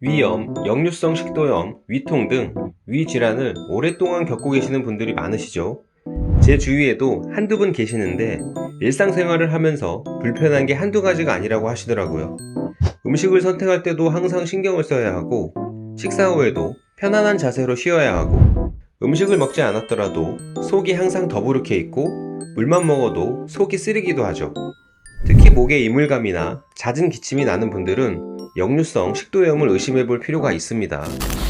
위염, 역류성 식도염, 위통 등 위 질환을 오랫동안 겪고 계시는 분들이 많으시죠. 제 주위에도 한두 분 계시는데 일상생활을 하면서 불편한 게 한두 가지가 아니라고 하시더라고요. 음식을 선택할 때도 항상 신경을 써야 하고 식사 후에도 편안한 자세로 쉬어야 하고 음식을 먹지 않았더라도 속이 항상 더부룩해 있고 물만 먹어도 속이 쓰리기도 하죠. 특히 목에 이물감이나 잦은 기침이 나는 분들은 역류성 식도염을 의심해 볼 필요가 있습니다.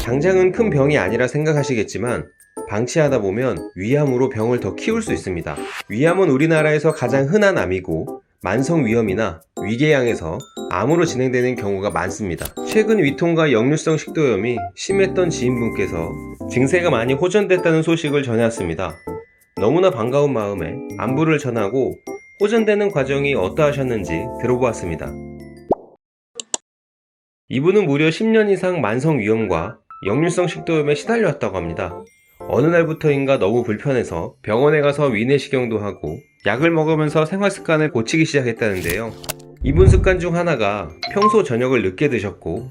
당장은 큰 병이 아니라 생각하시겠지만 방치하다 보면 위암으로 병을 더 키울 수 있습니다. 위암은 우리나라에서 가장 흔한 암이고 만성 위염이나 위궤양에서 암으로 진행되는 경우가 많습니다. 최근 위통과 역류성 식도염이 심했던 지인분께서 증세가 많이 호전됐다는 소식을 전해왔습니다. 너무나 반가운 마음에 안부를 전하고 호전되는 과정이 어떠하셨는지 들어보았습니다. 이분은 무려 10년 이상 만성 위염과 역류성 식도염에 시달려왔다고 합니다. 어느 날부터인가 너무 불편해서 병원에 가서 위내시경도 하고 약을 먹으면서 생활 습관을 고치기 시작했다는데요. 이분 습관 중 하나가 평소 저녁을 늦게 드셨고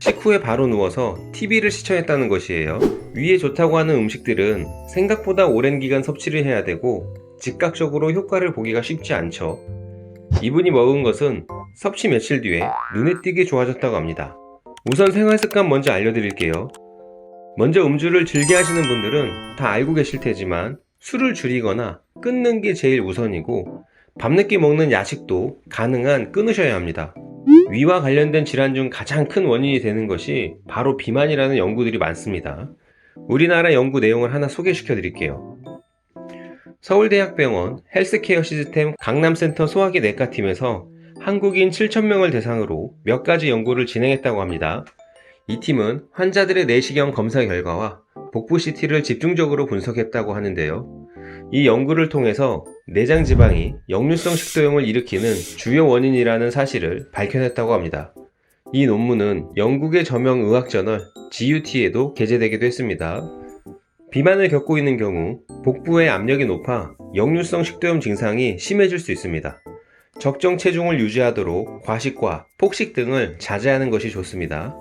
식후에 바로 누워서 TV를 시청했다는 것이에요. 위에 좋다고 하는 음식들은 생각보다 오랜 기간 섭취를 해야 되고 즉각적으로 효과를 보기가 쉽지 않죠. 이분이 먹은 것은 섭취 며칠 뒤에 눈에 띄게 좋아졌다고 합니다. 우선 생활 습관 먼저 알려드릴게요. 먼저 음주를 즐겨 하시는 분들은 다 알고 계실 테지만 술을 줄이거나 끊는 게 제일 우선이고 밤늦게 먹는 야식도 가능한 끊으셔야 합니다. 위와 관련된 질환 중 가장 큰 원인이 되는 것이 바로 비만이라는 연구들이 많습니다. 우리나라 연구 내용을 하나 소개시켜 드릴게요. 서울대학병원 헬스케어 시스템 강남센터 소화기 내과팀에서 한국인 7,000명을 대상으로 몇 가지 연구를 진행했다고 합니다. 이 팀은 환자들의 내시경 검사 결과와 복부 CT를 집중적으로 분석했다고 하는데요. 이 연구를 통해서 내장 지방이 역류성 식도염을 일으키는 주요 원인이라는 사실을 밝혀냈다고 합니다. 이 논문은 영국의 저명 의학저널 GUT에도 게재되기도 했습니다. 비만을 겪고 있는 경우 복부의 압력이 높아 역류성 식도염 증상이 심해질 수 있습니다. 적정 체중을 유지하도록 과식과 폭식 등을 자제하는 것이 좋습니다.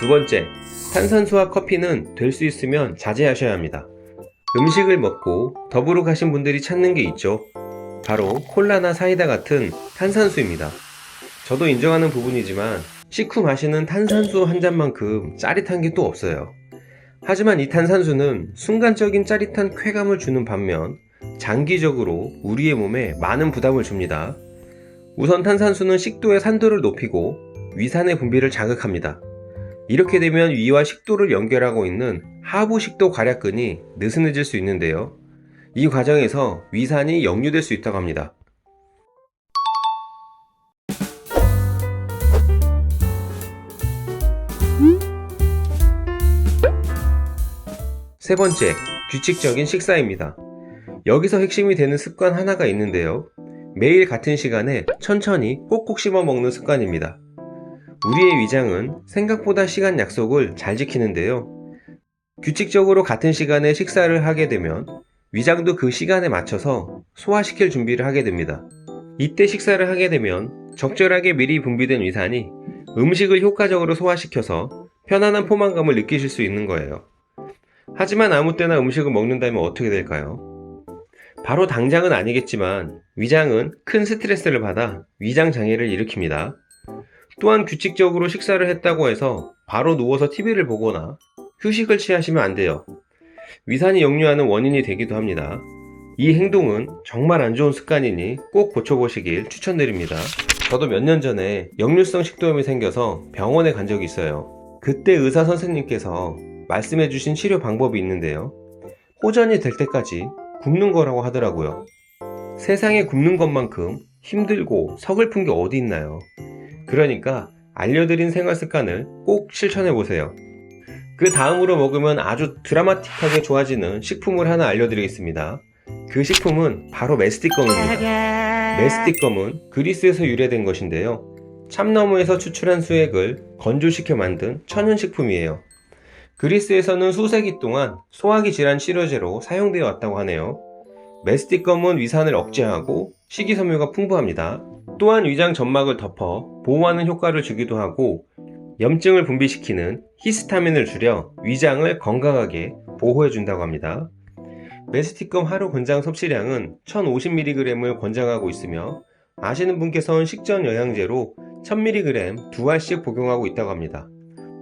두 번째, 탄산수와 커피는 될 수 있으면 자제하셔야 합니다. 음식을 먹고 더부룩하신 분들이 찾는 게 있죠. 바로 콜라나 사이다 같은 탄산수입니다. 저도 인정하는 부분이지만 식후 마시는 탄산수 한 잔만큼 짜릿한 게 또 없어요. 하지만 이 탄산수는 순간적인 짜릿한 쾌감을 주는 반면 장기적으로 우리의 몸에 많은 부담을 줍니다. 우선 탄산수는 식도의 산도를 높이고 위산의 분비를 자극합니다. 이렇게 되면 위와 식도를 연결하고 있는 하부식도 괄약근이 느슨해질 수 있는데요. 이 과정에서 위산이 역류될 수 있다고 합니다. 세 번째, 규칙적인 식사입니다. 여기서 핵심이 되는 습관 하나가 있는데요. 매일 같은 시간에 천천히 꼭꼭 씹어 먹는 습관입니다. 우리의 위장은 생각보다 시간 약속을 잘 지키는데요. 규칙적으로 같은 시간에 식사를 하게 되면 위장도 그 시간에 맞춰서 소화시킬 준비를 하게 됩니다. 이때 식사를 하게 되면 적절하게 미리 분비된 위산이 음식을 효과적으로 소화시켜서 편안한 포만감을 느끼실 수 있는 거예요. 하지만 아무 때나 음식을 먹는다면 어떻게 될까요? 바로 당장은 아니겠지만 위장은 큰 스트레스를 받아 위장 장애를 일으킵니다. 또한 규칙적으로 식사를 했다고 해서 바로 누워서 TV를 보거나 휴식을 취하시면 안 돼요. 위산이 역류하는 원인이 되기도 합니다. 이 행동은 정말 안 좋은 습관이니 꼭 고쳐보시길 추천드립니다. 저도 몇 년 전에 역류성 식도염이 생겨서 병원에 간 적이 있어요. 그때 의사 선생님께서 말씀해주신 치료 방법이 있는데요. 호전이 될 때까지 굶는 거라고 하더라고요. 세상에 굶는 것만큼 힘들고 서글픈 게 어디 있나요? 그러니까 알려드린 생활 습관을 꼭 실천해 보세요. 그 다음으로 먹으면 아주 드라마틱하게 좋아지는 식품을 하나 알려드리겠습니다. 그 식품은 바로 메스티껌입니다. 메스티껌은 그리스에서 유래된 것인데요. 참나무에서 추출한 수액을 건조시켜 만든 천연식품이에요. 그리스에서는 수세기 동안 소화기 질환 치료제로 사용되어 왔다고 하네요. 메스티껌은 위산을 억제하고 식이섬유가 풍부합니다. 또한 위장 점막을 덮어 보호하는 효과를 주기도 하고 염증을 분비시키는 히스타민을 줄여 위장을 건강하게 보호해준다고 합니다. 메스티컴 하루 권장 섭취량은 1050mg을 권장하고 있으며 아시는 분께서는 식전 영양제로 1000mg 두 알씩 복용하고 있다고 합니다.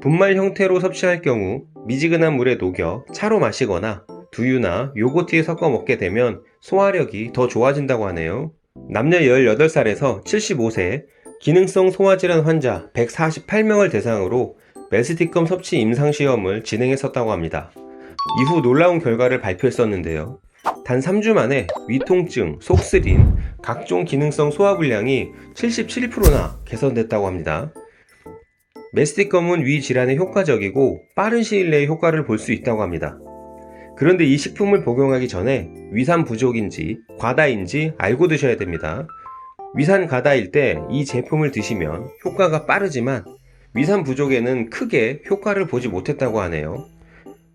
분말 형태로 섭취할 경우 미지근한 물에 녹여 차로 마시거나 두유나 요거트에 섞어 먹게 되면 소화력이 더 좋아진다고 하네요. 남녀 18살에서 75세 기능성 소화질환 환자 148명을 대상으로 메스티컴 섭취 임상시험을 진행했었다고 합니다. 이후 놀라운 결과를 발표했었는데요. 단 3주 만에 위통증, 속쓰림, 각종 기능성 소화불량이 77%나 개선됐다고 합니다. 메스티컴은 위 질환에 효과적이고 빠른 시일 내에 효과를 볼 수 있다고 합니다. 그런데 이 식품을 복용하기 전에 위산 부족인지 과다인지 알고 드셔야 됩니다. 위산 과다일 때 이 제품을 드시면 효과가 빠르지만 위산 부족에는 크게 효과를 보지 못했다고 하네요.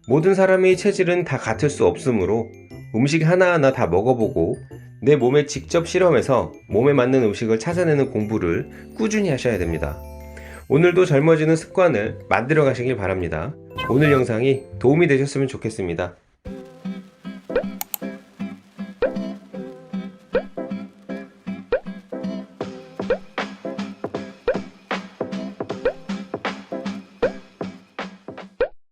모든 사람의 체질은 다 같을 수 없으므로 음식 하나하나 다 먹어보고 내 몸에 직접 실험해서 몸에 맞는 음식을 찾아내는 공부를 꾸준히 하셔야 됩니다. 오늘도 젊어지는 습관을 만들어 가시길 바랍니다. 오늘 영상이 도움이 되셨으면 좋겠습니다.